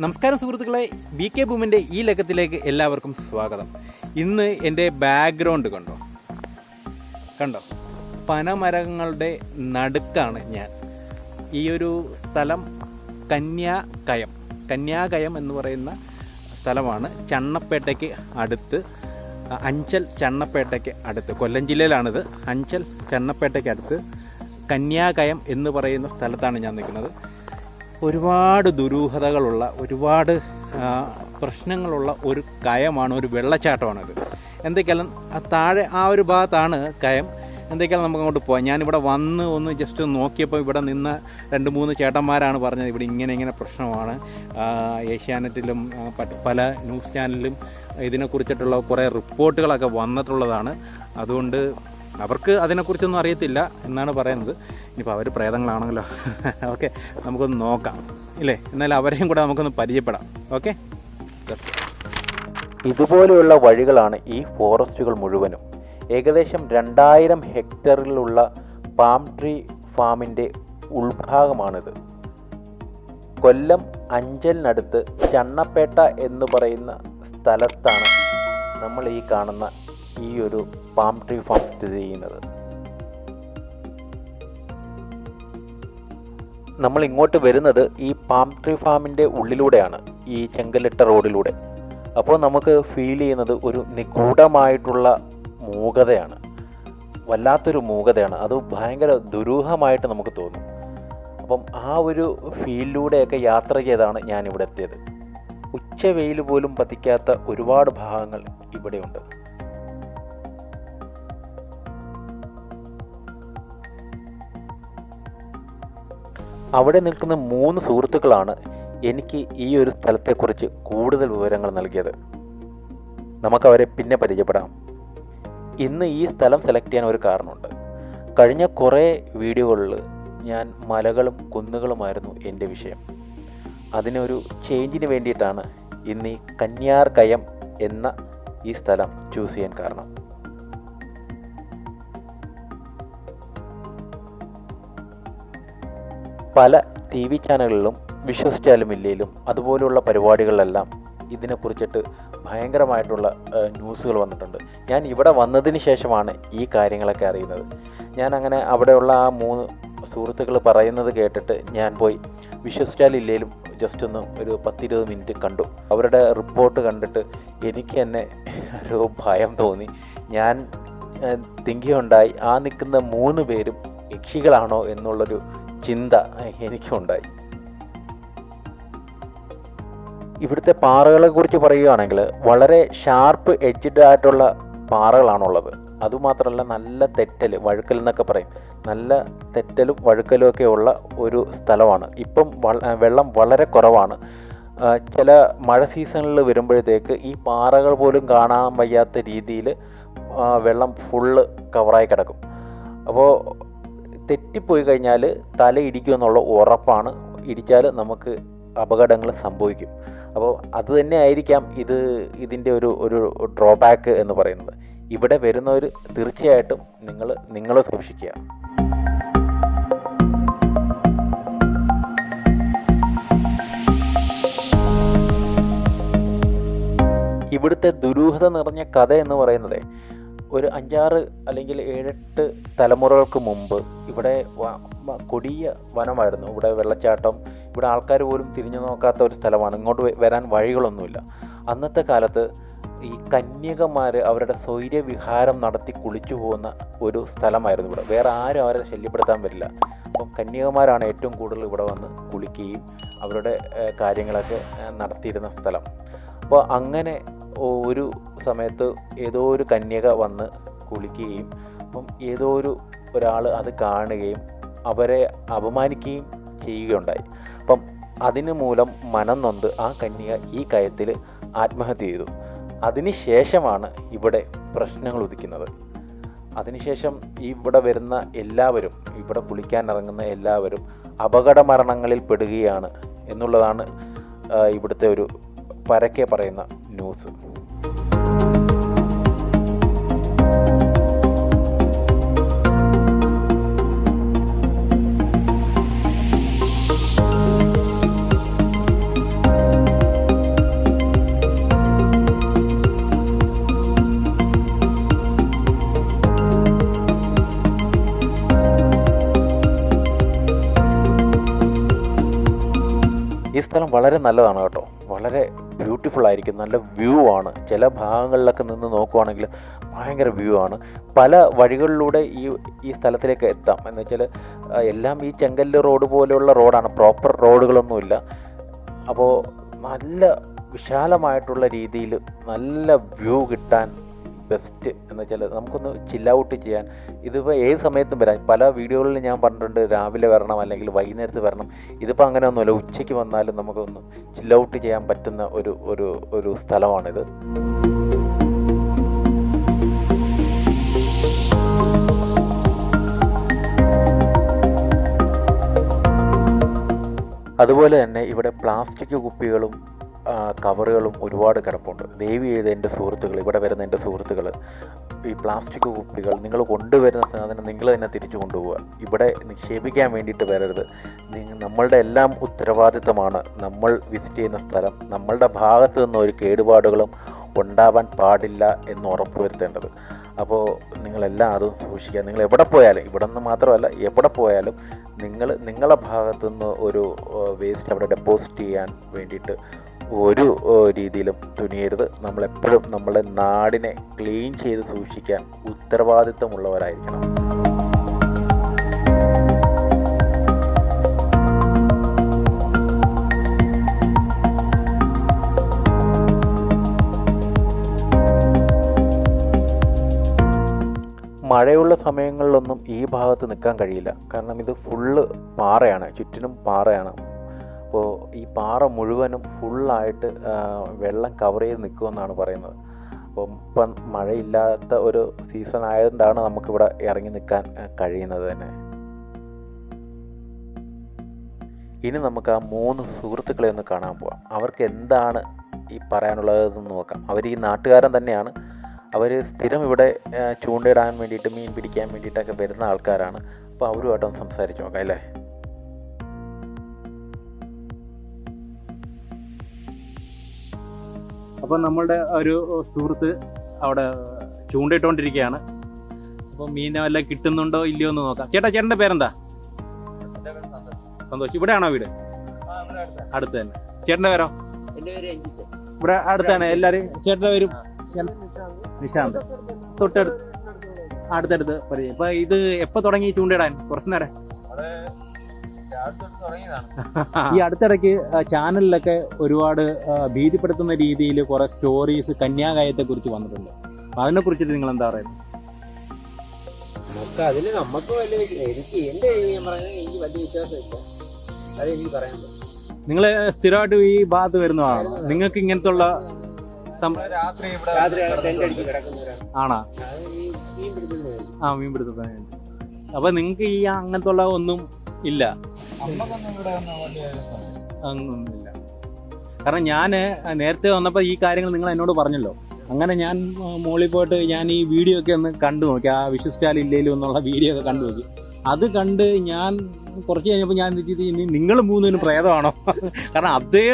നമസ്കാരം സുഹൃത്തുക്കളെ B K ബൂമിന്റെ ഈ ലക്കത്തിലേക്ക് എല്ലാവർക്കും സ്വാഗതം. ഇന്ന് എന്റെ ബാക്ക്ഗ്രൗണ്ട് കണ്ടോ? കണ്ടോ? പനമരങ്ങളുടെ നടുക്കാണ് ഞാൻ. ഈ ഒരു സ്ഥലം കന്യാകയം. കന്യാകയം എന്ന് പറയുന്ന സ്ഥലമാണ്. ചണ്ണപ്പേട്ടയ്ക്ക് അടുത്ത് അഞ്ചൽ ചണ്ണപ്പേട്ടയ്ക്ക് അടുത്ത് കൊല്ലം ജില്ലയിലാണിത്. അഞ്ചൽ ചണ്ണപ്പേട്ടയ്ക്ക് അടുത്ത് കന്യാകയം എന്ന് പറയുന്ന സ്ഥലത്താണ് ഞാൻ നിൽക്കുന്നത്. ഒരുപാട് ദുരൂഹതകളുള്ള ഒരുപാട് പ്രശ്നങ്ങളുള്ള ഒരു കയമാണ് ഒരു വെള്ളച്ചാട്ടമാണിത്. എന്തൊക്കെയാലും താഴെ ആ ഒരു ഭാഗത്താണ് കയം. എന്തൊക്കെയാലും നമുക്ക് അങ്ങോട്ട് പോകാം ഞാനിവിടെ വന്ന് ഒന്ന് ജസ്റ്റ് നോക്കിയപ്പോൾ ഇവിടെ നിന്ന് രണ്ട് മൂന്ന് ചേട്ടന്മാരാണ് പറഞ്ഞത് ഇവിടെ ഇങ്ങനെ ഇങ്ങനെ പ്രശ്നമാണ്. ഏഷ്യാനെറ്റിലും പല ന്യൂസ് ചാനലിലും ഇതിനെക്കുറിച്ചിട്ടുള്ള കുറേ റിപ്പോർട്ടുകളൊക്കെ വന്നിട്ടുള്ളതാണ്. അതുകൊണ്ട് അവർക്ക് അതിനെക്കുറിച്ചൊന്നും അറിയത്തില്ല എന്നാണ് പറയുന്നത്. ഇനിയിപ്പോൾ അവർ പ്രേതങ്ങളാണെങ്കിലോ ഓക്കെ നമുക്കൊന്ന് നോക്കാം. ഇല്ലേ? എന്നാൽ അവരെയും കൂടെ നമുക്കൊന്ന് പരിചയപ്പെടാം. ഓക്കെ? ഇതുപോലെയുള്ള വഴികളാണ് ഈ ഫോറസ്റ്റുകൾ മുഴുവനും. ഏകദേശം രണ്ടായിരം ഹെക്ടറിലുള്ള പാം ട്രീ ഫാമിന്റെ ഉൾഭാഗമാണിത്. കൊല്ലം അഞ്ചലിനടുത്ത് ചണ്ണപ്പേട്ട എന്ന് പറയുന്ന സ്ഥലത്താണ് നമ്മൾ ഈ കാണുന്ന ഈ ഒരു പാം ട്രീ ഫാം സ്ഥിതി ചെയ്യുന്നത്. നമ്മൾ ഇങ്ങോട്ട് വരുന്നത് ഈ പാം ട്രീ ഫാമിന്റെ ഉള്ളിലൂടെയാണ് ഈ ചെങ്കലിട്ട റോഡിലൂടെ. അപ്പോൾ നമുക്ക് ഫീൽ ചെയ്യുന്നത് ഒരു നിഗൂഢമായിട്ടുള്ള മൂകതയാണ്. വല്ലാത്തൊരു മൂകതയാണ്. അത് ഭയങ്കര ദുരൂഹമായിട്ട് നമുക്ക് തോന്നും. അപ്പം ആ ഒരു ഫീലിലൂടെയൊക്കെ യാത്ര ചെയ്താണ് ഞാൻ ഇവിടെ എത്തിയത്. ഉച്ചവെയിൽ പോലും പതിക്കാത്ത ഒരുപാട് ഭാഗങ്ങൾ ഇവിടെയുണ്ട്. അവിടെ നിൽക്കുന്ന മൂന്ന് സുഹൃത്തുക്കളാണ് എനിക്ക് ഈ ഒരു സ്ഥലത്തെക്കുറിച്ച് കൂടുതൽ വിവരങ്ങൾ നൽകിയത്. നമുക്കവരെ പിന്നെ പരിചയപ്പെടാം. ഇന്ന് ഈ സ്ഥലം സെലക്ട് ചെയ്യാൻ ഒരു കാരണമുണ്ട്. കഴിഞ്ഞ കുറേ വീഡിയോകളിൽ ഞാൻ മലകളും കുന്നുകളുമായിരുന്നു എന്റെ വിഷയം. അതിനൊരു ചേഞ്ചിന് വേണ്ടിയിട്ടാണ് ഇന്ന് ഈ കന്യാർ കയം എന്ന ഈ സ്ഥലം ചൂസ് ചെയ്യാൻ കാരണം. പല ടി വി ചാനലുകളിലും വിശ്വസിച്ചാലും ഇല്ലേലും അതുപോലെയുള്ള പരിപാടികളിലെല്ലാം ഇതിനെക്കുറിച്ചിട്ട് ഭയങ്കരമായിട്ടുള്ള ന്യൂസുകൾ വന്നിട്ടുണ്ട്. ഞാൻ ഇവിടെ വന്നതിന് ശേഷമാണ് ഈ കാര്യങ്ങളൊക്കെ അറിയുന്നത്. ഞാൻ അങ്ങനെ അവിടെയുള്ള ആ മൂന്ന് സുഹൃത്തുക്കൾ പറയുന്നത് കേട്ടിട്ട് ഞാൻ പോയി വിശ്വസിച്ചാലില്ലേലും ജസ്റ്റ് ഒന്ന് ഒരു പത്തിരുപത് മിനിറ്റ് കണ്ടു. അവരുടെ റിപ്പോർട്ട് കണ്ടിട്ട് എനിക്ക് തന്നെ ഒരു ഭയം തോന്നി. ഞാൻ തിങ്കിയുണ്ടായി. ആ നിൽക്കുന്ന മൂന്ന് പേരും യക്ഷികളാണോ എന്നുള്ളൊരു ചിന്ത എനിക്കുണ്ടായി. ഇവിടുത്തെ പാറകളെ കുറിച്ച് പറയുകയാണെങ്കിൽ വളരെ ഷാർപ്പ് എഡ്ജഡ് ആയിട്ടുള്ള പാറകളാണുള്ളത്. അതുമാത്രമല്ല നല്ല തെറ്റൽ വഴുക്കൽ എന്നൊക്കെ പറയും. നല്ല തെറ്റലും വഴുക്കലും ഒക്കെ ഉള്ള ഒരു സ്ഥലമാണ്. ഇപ്പം വെള്ളം വളരെ കുറവാണ്. ചില മഴ സീസണിൽ വരുമ്പോഴത്തേക്ക് ഈ പാറകൾ പോലും കാണാൻ വയ്യാത്ത രീതിയിൽ വെള്ളം ഫുള്ള് കവറായി കിടക്കും. അപ്പോൾ തെറ്റിപ്പോയി കഴിഞ്ഞാൽ തല ഇടിക്കുമെന്നുള്ള ഉറപ്പാണ്. ഇടിച്ചാൽ നമുക്ക് അപകടങ്ങൾ സംഭവിക്കും. അപ്പോൾ അത് തന്നെ ആയിരിക്കാം ഇത് ഇതിന്റെ ഒരു ഒരു ഡ്രോബാക്ക് എന്ന് പറയുന്നത്. ഇവിടെ വരുന്നവർ തീർച്ചയായിട്ടും നിങ്ങൾ നിങ്ങളെ സൂക്ഷിക്കുക. ഇവിടുത്തെ ദുരൂഹത നിറഞ്ഞ കഥ എന്ന് പറയുന്നത് ഒരു അഞ്ചാറ് അല്ലെങ്കിൽ ഏഴെട്ട് തലമുറകൾക്ക് മുമ്പ് ഇവിടെ കൊടിയ വനമായിരുന്നു. ഇവിടെ വെള്ളച്ചാട്ടം ഇവിടെ ആൾക്കാർ പോലും തിരിഞ്ഞു നോക്കാത്ത ഒരു സ്ഥലമാണ്. ഇങ്ങോട്ട് വരാൻ വഴികളൊന്നുമില്ല. അന്നത്തെ കാലത്ത് ഈ കന്യകമാർ അവരുടെ സ്വൈര്യവിഹാരം നടത്തി കുളിച്ചു പോകുന്ന ഒരു സ്ഥലമായിരുന്നു ഇവിടെ. വേറെ ആരും അവരെ ശല്യപ്പെടുത്താൻ പറ്റില്ല അപ്പം കന്യകമാരാണ് ഏറ്റവും കൂടുതൽ ഇവിടെ വന്ന് കുളിക്കുകയും അവരുടെ കാര്യങ്ങളൊക്കെ നടത്തിയിരുന്ന സ്ഥലം. അപ്പോൾ അങ്ങനെ ഒരു സമയത്ത് ഏതോ ഒരു കന്യക വന്ന് കുളിക്കുകയും അപ്പം ഏതോ ഒരു ഒരാൾ അത് കാണുകയും അവരെ അപമാനിക്കുകയും ചെയ്യുകയുണ്ടായി. അപ്പം അതിന് മൂലം മനം നൊന്ത് ആ കന്യക ഈ കയത്തിൽ ആത്മഹത്യ ചെയ്തു. അതിനുശേഷമാണ് ഇവിടെ പ്രശ്നങ്ങൾ ഉദിക്കുന്നത്. അതിനുശേഷം ഇവിടെ വരുന്ന എല്ലാവരും ഇവിടെ കുളിക്കാൻ ഇറങ്ങുന്ന എല്ലാവരും അപകട മരണങ്ങളിൽ പെടുകയാണ് എന്നുള്ളതാണ് ഇവിടുത്തെ ഒരു പരക്കെ പറയുന്ന ന്യൂസ്. ഈ സ്ഥലം വളരെ നല്ലതാണ് വളരെ ബ്യൂട്ടിഫുൾ ആയിരിക്കും. നല്ല വ്യൂ ആണ്. ചില ഭാഗങ്ങളിലൊക്കെ നിന്ന് നോക്കുവാണെങ്കിൽ ഭയങ്കര വ്യൂ ആണ്. പല വഴികളിലൂടെ ഈ ഈ സ്ഥലത്തിലേക്ക് എത്താം. എന്ന് വെച്ചാൽ എല്ലാം ഈ ചെങ്കല്ല് റോഡ് പോലെയുള്ള റോഡാണ് പ്രോപ്പർ റോഡുകളൊന്നുമില്ല അപ്പോൾ നല്ല വിശാലമായിട്ടുള്ള രീതിയിൽ നല്ല വ്യൂ കിട്ടാൻ ബെസ്റ്റ് എന്ന് വെച്ചാൽ നമുക്കൊന്ന് ചില്ല ഔട്ട് ചെയ്യാൻ. ഇതിപ്പോൾ ഏത് സമയത്തും വരാം. പല വീഡിയോകളിൽ ഞാൻ പറഞ്ഞിട്ടുണ്ട് രാവിലെ വരണം അല്ലെങ്കിൽ വൈകുന്നേരത്ത് വരണം. ഇതിപ്പോൾ അങ്ങനെ ഒന്നുമില്ല ഉച്ചയ്ക്ക് വന്നാലും നമുക്കൊന്ന് ചില്ല ഔട്ട് ചെയ്യാൻ പറ്റുന്ന ഒരു ഒരു ഒരു സ്ഥലമാണിത്. അതുപോലെ തന്നെ ഇവിടെ പ്ലാസ്റ്റിക് കുപ്പികളും കവറുകളും ഒരുപാട് കിടപ്പുണ്ട്. ദയവ് ചെയ്ത് എന്റെ സുഹൃത്തുക്കൾ ഇവിടെ വരുന്ന എന്റെ സുഹൃത്തുക്കൾ ഈ പ്ലാസ്റ്റിക് കുപ്പികൾ നിങ്ങൾ കൊണ്ടുവരുന്ന സാധനം നിങ്ങൾ തന്നെ തിരിച്ചു കൊണ്ടുപോവുക. ഇവിടെ നിക്ഷേപിക്കാൻ വേണ്ടിയിട്ട് വരരുത്. നമ്മളുടെ എല്ലാം ഉത്തരവാദിത്തമാണ് നമ്മൾ വിസിറ്റ് ചെയ്യുന്ന സ്ഥലം. നമ്മളുടെ ഭാഗത്ത് നിന്ന് ഒരു കേടുപാടുകളും ഉണ്ടാവാൻ പാടില്ല എന്ന് ഉറപ്പുവരുത്തേണ്ടത്. അപ്പോൾ നിങ്ങളെല്ലാം അതും സൂക്ഷിക്കുക. നിങ്ങൾ എവിടെ പോയാലും ഇവിടെ നിന്ന് മാത്രമല്ല എവിടെ പോയാലും നിങ്ങൾ നിങ്ങളുടെ ഭാഗത്തുനിന്ന് ഒരു വേസ്റ്റ് അവിടെ ഡെപ്പോസിറ്റ് ചെയ്യാൻ വേണ്ടിയിട്ട് ഒരു രീതിയിലും തുനിയരുത്. നമ്മളെപ്പോഴും നമ്മുടെ നാടിനെ ക്ലീൻ ചെയ്ത് സൂക്ഷിക്കാൻ ഉത്തരവാദിത്തമുള്ളവരായിരിക്കണം മഴയുള്ള സമയങ്ങളിലൊന്നും ഈ ഭാഗത്ത് നിൽക്കാൻ കഴിയില്ല. കാരണം ഇത് ഫുള്ള് പാറയാണ് ചുറ്റിനും പാറയാണ്. അപ്പോൾ ഈ പാറ മുഴുവനും ഫുള്ളായിട്ട് വെള്ളം കവർ ചെയ്ത് നിൽക്കുമെന്നാണ് പറയുന്നത്. അപ്പം ഇപ്പം മഴയില്ലാത്ത ഒരു സീസൺ ആയതുകൊണ്ടാണ് നമുക്കിവിടെ ഇറങ്ങി നിൽക്കാൻ കഴിയുന്നത് തന്നെ. ഇനി നമുക്ക് ആ മൂന്ന് സുഹൃത്തുക്കളെ ഒന്ന് കാണാൻ പോവാം. അവർക്ക് എന്താണ് ഈ പറയാനുള്ളതെന്ന് നോക്കാം. അവർ ഈ നാട്ടുകാരൻ തന്നെയാണ്. അവർ സ്ഥിരം ഇവിടെ ചൂണ്ടയിടാൻ വേണ്ടിയിട്ട് മീൻ പിടിക്കാൻ വേണ്ടിയിട്ടൊക്കെ വരുന്ന ആൾക്കാരാണ്. അപ്പോൾ അവരുമായിട്ടൊന്ന് സംസാരിച്ച് നോക്കാം അല്ലേ? അപ്പം നമ്മളുടെ ഒരു സുഹൃത്ത് അവിടെ ചൂണ്ടയിട്ടുകൊണ്ടിരിക്കുകയാണ് അപ്പോൾ മീൻ എല്ലാം കിട്ടുന്നുണ്ടോ ഇല്ലയോ എന്ന് നോക്കാം. ചേട്ടാ ചേട്ടന്റെ പേരെന്താ? സന്തോഷം. ഇവിടെ ഇവിടെയാണോ വീട്? അടുത്ത് തന്നെ. ചേട്ടന്റെ പേരോ? ഇവിടെ അടുത്താണ്. എല്ലാവരും ചേട്ടന്റെ പേരും നിശാന്ത്. തൊട്ടടുത്ത് അടുത്തടുത്ത് പരിചയം ഇപ്പൊ ഇത് എപ്പോൾ തുടങ്ങി ചൂണ്ടയിടാൻ? കുറച്ച് നേരം. ഈ അടുത്തിടയ്ക്ക് ചാനലിലൊക്കെ ഒരുപാട് ഭീതിപ്പെടുത്തുന്ന രീതിയിൽ കുറെ സ്റ്റോറീസ് കന്യാകായത്തെ കുറിച്ച് വന്നിട്ടുണ്ട്. അപ്പൊ അതിനെ കുറിച്ചിട്ട് നിങ്ങൾ എന്താ പറയുന്നത്? നമുക്ക് അതിൽ നമുക്ക് വലിയ എനിക്ക് എന്റെ ഞാൻ എനിക്ക് വലിയ വിശ്വാസമില്ല. അത് എനിക്ക് പറയാൻ പറ്റും നിങ്ങൾ സ്ഥിരമായിട്ട് ഈ ഭാഗത്ത് വരുന്നതാണോ നിങ്ങൾക്ക് ഇങ്ങനത്തെ ഉള്ള രാത്രി ആണാ? ആ മീൻ പിടുത്തത്തിന് അപ്പൊ നിങ്ങൾക്ക് ഈ അങ്ങനത്തെ ഉള്ള ഒന്നും ഇല്ല? അങ്ങനൊന്നുമില്ല കാരണം ഞാൻ നേരത്തെ വന്നപ്പോൾ ഈ കാര്യങ്ങൾ നിങ്ങൾ എന്നോട് പറഞ്ഞല്ലോ. അങ്ങനെ ഞാൻ മുകളിൽ പോയിട്ട് ഞാൻ ഈ വീഡിയോ ഒക്കെ ഒന്ന് കണ്ടു നോക്കി. ആ വിശ്വസിച്ചാൽ ഇല്ലേലും എന്നുള്ള വീഡിയോ ഒക്കെ കണ്ടു നോക്കി. അത് കണ്ട് ഞാൻ കുറച്ച് കഴിഞ്ഞപ്പോൾ ഞാൻ ചിന്തിച്ചത് ഇനി നിങ്ങൾ മൂന്നിന് പ്രേതമാണോ? കാരണം അതേ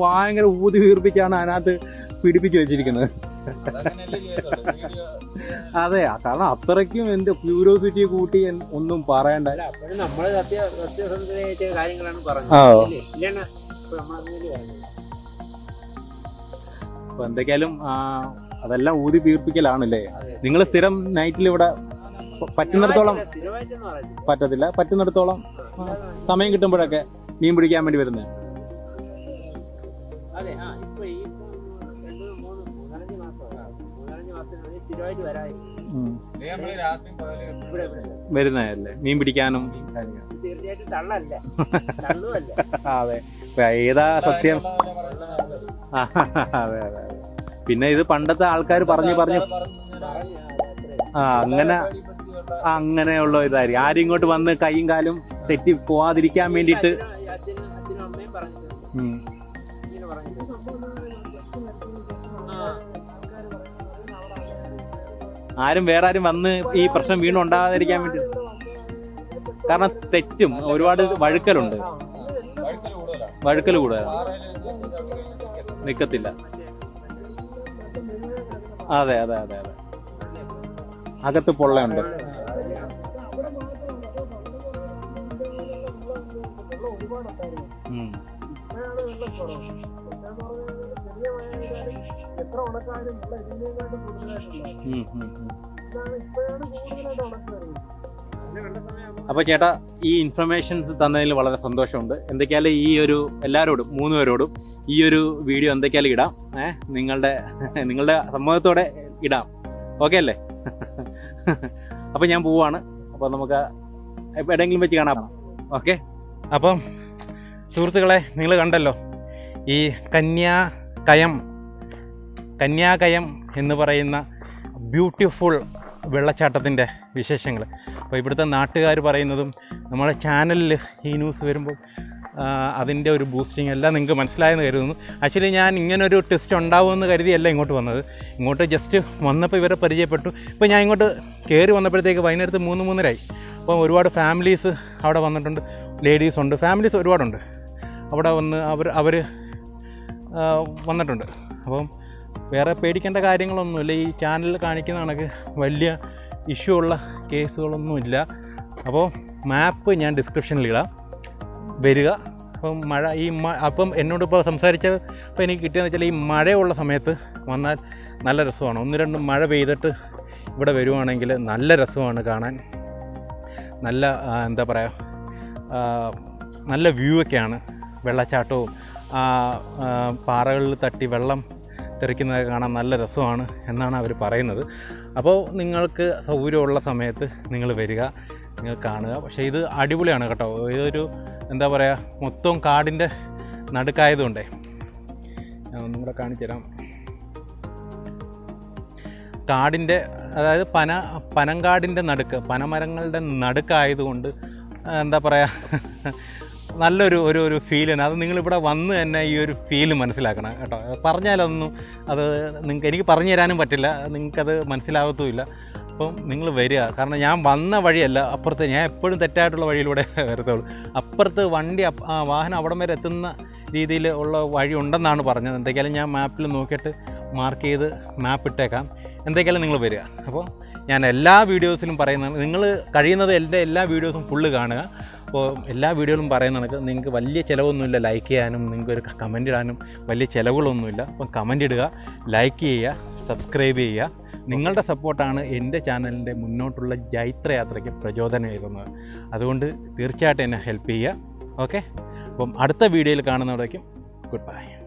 ഭയങ്കര ഊതി വീർപ്പിച്ചാണ് അതിനകത്ത് പിടിപ്പിച്ച് വെച്ചിരിക്കുന്നത്. അതെ കാരണം അത്രയ്ക്കും എന്റെ ക്യൂരിയോസിറ്റി കൂട്ടി ഒന്നും പറയണ്ട. അപ്പോഴും സത്യസന്ധതയായിട്ട് കാര്യങ്ങളാണ് പറഞ്ഞത്. അപ്പൊ എന്തൊക്കെയാലും അതെല്ലാം ഊതി തീർപ്പിക്കലാണല്ലേ? നിങ്ങൾ സ്ഥിരം നൈറ്റിൽ ഇവിടെ പറ്റുന്നിടത്തോളം പറ്റത്തില്ല. പറ്റുന്നിടത്തോളം സമയം കിട്ടുമ്പോഴൊക്കെ മീൻ പിടിക്കാൻ വേണ്ടി വരുന്നേ. അതെ ആ. വരുന്നതല്ലേ? മീൻ പിടിക്കാനും. അതെ. ഏതാ സത്യം? അതെ അതെ പിന്നെ ഇത് പണ്ടത്തെ ആൾക്കാർ പറഞ്ഞു പറഞ്ഞു ആ അങ്ങനെ അങ്ങനെയുള്ള ഇതായിരിക്കും. ആരും ഇങ്ങോട്ട് വന്ന് കൈയും കാലും തെറ്റി പോവാതിരിക്കാൻ വേണ്ടിയിട്ട് ആരും വേറെ ആരും വന്ന് ഈ പ്രശ്നം വീണ്ടും ഉണ്ടാകാതിരിക്കാൻ വേണ്ടി. കാരണം തെറ്റും ഒരുപാട് വഴുക്കലുണ്ട്. വഴുക്കൽ കൂടുതലാണ് നിക്കത്തില്ല. അതെ അതെ അതെ അതെ. അകത്ത് പൊള്ളയുണ്ട്. ഉം. എത്ര ഉണക്കാനും വെള്ളം ഇതിനേക്കാട്ടും. ഇതാണ് ഇപ്പോഴാണ് കൂടുതലായിട്ട് ഉണക്ക് വരുന്നത് അപ്പൊ അപ്പോൾ ചേട്ടാ ഈ ഇൻഫർമേഷൻസ് തന്നതിൽ വളരെ സന്തോഷമുണ്ട്. എന്തൊക്കെയാലും ഈ ഒരു എല്ലാവരോടും മൂന്ന് പേരോടും ഈ ഒരു വീഡിയോ എന്തൊക്കെയാലും ഇടാം. ഏ നിങ്ങളുടെ നിങ്ങളുടെ സമ്മതത്തോടെ ഇടാം. ഓക്കെ അല്ലേ? അപ്പോൾ ഞാൻ പോവാണ്. അപ്പോൾ നമുക്ക് എവിടെയെങ്കിലും വെച്ച് കാണാം. ഓക്കെ അപ്പം സുഹൃത്തുക്കളെ നിങ്ങൾ കണ്ടല്ലോ ഈ കന്യാകയം കന്യാകയം എന്ന് പറയുന്ന ബ്യൂട്ടിഫുൾ വെള്ളച്ചാട്ടത്തിന്റെ വിശേഷങ്ങൾ. അപ്പോൾ ഇവിടുത്തെ നാട്ടുകാർ പറയുന്നതും നമ്മുടെ ചാനലിൽ ഈ ന്യൂസ് വരുമ്പോൾ അതിന്റെ ഒരു ബൂസ്റ്റിംഗ് എല്ലാം നിങ്ങൾക്ക് മനസ്സിലായെന്ന് കരുതുന്നു. ആക്ച്വലി ഞാൻ ഇങ്ങനൊരു ടെസ്റ്റ് ഉണ്ടാവുമെന്ന് കരുതിയല്ല ഇങ്ങോട്ട് വന്നത്. ഇങ്ങോട്ട് ജസ്റ്റ് വന്നപ്പോൾ ഇവരെ പരിചയപ്പെട്ടു. ഇപ്പോൾ ഞാൻ ഇങ്ങോട്ട് കയറി വന്നപ്പോഴത്തേക്ക് വൈകുന്നേരത്ത് മൂന്ന് മൂന്നരായി. അപ്പം ഒരുപാട് ഫാമിലീസ് അവിടെ വന്നിട്ടുണ്ട്. ലേഡീസ് ഉണ്ട്. ഫാമിലീസ് ഒരുപാടുണ്ട്. അവിടെ വന്ന് അവർ അവർ വന്നിട്ടുണ്ട്. അപ്പം വേറെ പേടിക്കേണ്ട കാര്യങ്ങളൊന്നുമില്ല. ഈ ചാനലിൽ കാണിക്കുന്ന കണക്ക് വലിയ ഇഷ്യൂ ഉള്ള കേസുകളൊന്നുമില്ല. അപ്പോൾ മാപ്പ് ഞാൻ ഡിസ്ക്രിപ്ഷനിൽ ഇടാം. വരിക. അപ്പം മഴ ഈ മ അപ്പം എന്നോട് ഇപ്പോൾ സംസാരിച്ച ഇപ്പോൾ എനിക്ക് കിട്ടിയെന്ന് വെച്ചാൽ ഈ മഴയുള്ള സമയത്ത് വന്നാൽ നല്ല രസമാണ്. ഒന്ന് രണ്ട് മഴ പെയ്തിട്ട് ഇവിടെ വരുവാണെങ്കിൽ നല്ല രസമാണ് കാണാൻ. നല്ല എന്താ പറയുക നല്ല വ്യൂ ഒക്കെയാണ്. വെള്ളച്ചാട്ടവും പാറകളിൽ തട്ടി വെള്ളം തെറിക്കുന്നത് കാണാൻ നല്ല രസമാണ് എന്നാണ് അവർ പറയുന്നത്. അപ്പോൾ നിങ്ങൾക്ക് സൗകര്യമുള്ള സമയത്ത് നിങ്ങൾ വരിക നിങ്ങൾ കാണുക. പക്ഷേ ഇത് അടിപൊളിയാണ് കേട്ടോ. ഇതൊരു എന്താ പറയുക മൊത്തം കാടിന്റെ നടുക്കായതുകൊണ്ടേ. ഞാൻ ഒന്നും കൂടെ കാണിച്ചു തരാം. കാടിന്റെ അതായത് പന പനങ്കാടിന്റെ നടുക്ക് പനമരങ്ങളുടെ നടുക്കായതുകൊണ്ട് എന്താ പറയുക നല്ലൊരു ഒരു ഒരു ഫീലാണ് അത് നിങ്ങളിവിടെ വന്ന് തന്നെ ഈ ഒരു ഫീൽ മനസ്സിലാക്കണം കേട്ടോ. പറഞ്ഞാലൊന്നും അത് നിങ്ങൾക്ക് എനിക്ക് പറഞ്ഞു തരാനും പറ്റില്ല. നിങ്ങൾക്കത് മനസ്സിലാകത്തുമില്ല അപ്പം നിങ്ങൾ വരിക. കാരണം ഞാൻ വന്ന വഴിയല്ല അപ്പുറത്ത് ഞാൻ എപ്പോഴും തെറ്റായിട്ടുള്ള വഴിയിലൂടെ വരത്തുള്ളൂ. അപ്പുറത്ത് വണ്ടി വാഹനം അവിടം വരെ എത്തുന്ന രീതിയിൽ ഉള്ള വഴി ഉണ്ടെന്നാണ് പറഞ്ഞത്. എന്തൊക്കെയാലും ഞാൻ മാപ്പിൽ നോക്കിയിട്ട് മാർക്ക് ചെയ്ത് മാപ്പ് ഇട്ടേക്കാം. എന്തൊക്കെയാലും നിങ്ങൾ വരിക. അപ്പോൾ ഞാൻ എല്ലാ വീഡിയോസിലും പറയുന്നതാണ് നിങ്ങൾ കഴിയുന്നത് എന്റെ എല്ലാ വീഡിയോസും ഫുള്ള് കാണുക. അപ്പോൾ എല്ലാ വീഡിയോയിലും പറയുന്ന കണക്ക് നിങ്ങൾക്ക് വലിയ ചിലവൊന്നുമില്ല ലൈക്ക് ചെയ്യാനും നിങ്ങൾക്ക് ഒരു കമന്റ് ഇടാനും വലിയ ചിലവുകളൊന്നുമില്ല. അപ്പം കമന്റ് ഇടുക ലൈക്ക് ചെയ്യുക സബ്സ്ക്രൈബ് ചെയ്യുക. നിങ്ങളുടെ സപ്പോർട്ടാണ് എന്റെ ചാനലിന്റെ മുന്നോട്ടുള്ള ജൈത്രയാത്രയ്ക്ക് പ്രചോദനമേകുന്നത് അതുകൊണ്ട് തീർച്ചയായിട്ടും എന്നെ ഹെൽപ്പ് ചെയ്യുക. ഓക്കെ അപ്പം അടുത്ത വീഡിയോയിൽ കാണുന്നവിടേക്കും ഗുഡ് ബൈ